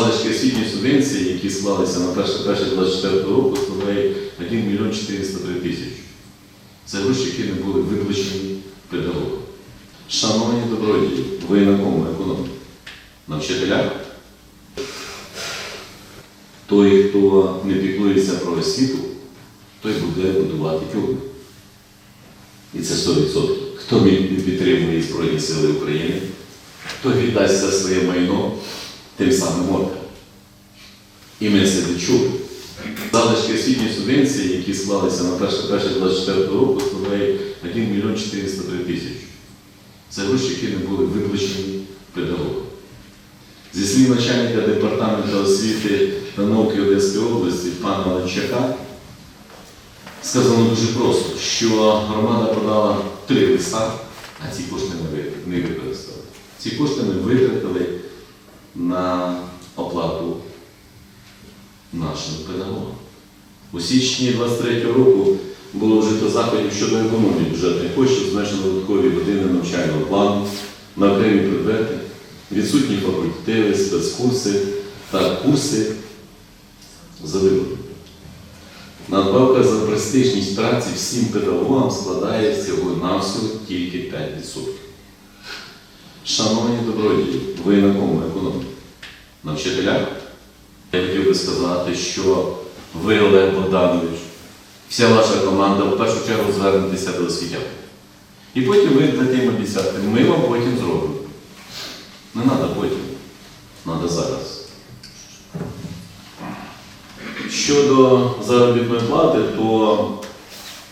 Залишки освітньої субвенції, які склалися на 1.1.24 року, складають 1 мільйон 403 тисячі. Це гроші, які не були виплачені педагогам. Шановні добродії, ви на кому економите? На вчителях? Той, хто не піклується про освіту, той буде будувати тюрми. І це 100%. Хто підтримує Збройні Сили України, той віддасть за своє майно тим самим органам. І ми це відчули. Залишки освітньої субвенції, які склалися на 1.1.24 року, складають 1 мільйон 403 тисячі. Це гроші, які не були виплачені педагогам. Зі слів начальника департаменту освіти та науки Одеської області пана Ланчака, сказано дуже просто, що громада подала три листа, а ці кошти не використали. Ці кошти ми витратили на оплату нашим педагогам. У січні 23 року було вжито заходів щодо економії бюджетних коштів, зменшено додаткові години навчального плану на окремі предмети, відсутні факультативи, спецкурси та курси за вибором. Надбавка за престижність праці всім педагогам складає всього-навсього тільки 5%. Шановні добродії, ви на кому економите? На вчителях? Я хотів би сказати, що ви, Олег Богданович, вся ваша команда в першу чергу звернетеся до освітян. І потім ви дадете їм обіцяти, ми вам потім зробимо. Не треба потім, треба зараз. Щодо заробітної плати, то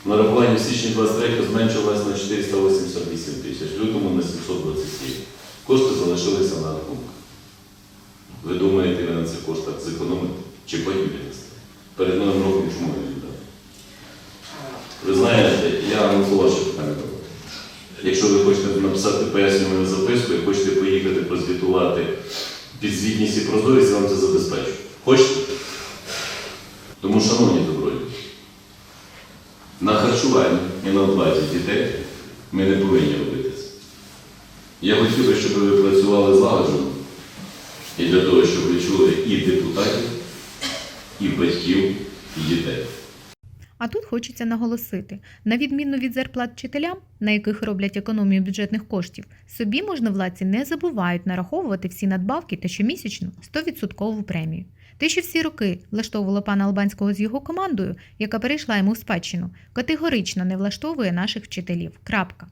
нарахування в січні 23 зменшилось на 488 тисяч, лютому на 727. Кошти залишилися на рахунках. Ви думаєте, ви на цих коштах зекономите чи віддасте? Перед новим роком чому не віддати? Ви знаєте, я на ваше питання. Якщо ви хочете написати пояснювальну записку і хочете поїхати прозвітувати підзвітність і прозорість, я вам це забезпечу. Хочете? Тому, шановні добродії, на харчуванні і на оплаті дітей ми не повинні робити. Я хотів би, щоб ви працювали злагоджено і для того, щоб ви чули і депутатів, і батьків, і дітей. А тут хочеться наголосити: на відміну від зарплат вчителям, на яких роблять економію бюджетних коштів, собі можновладці не забувають нараховувати всі надбавки та щомісячну 100% премію. Те, що всі роки влаштовувало пана Албанського з його командою, яка перейшла йому в спадщину, категорично не влаштовує наших вчителів. Крапка.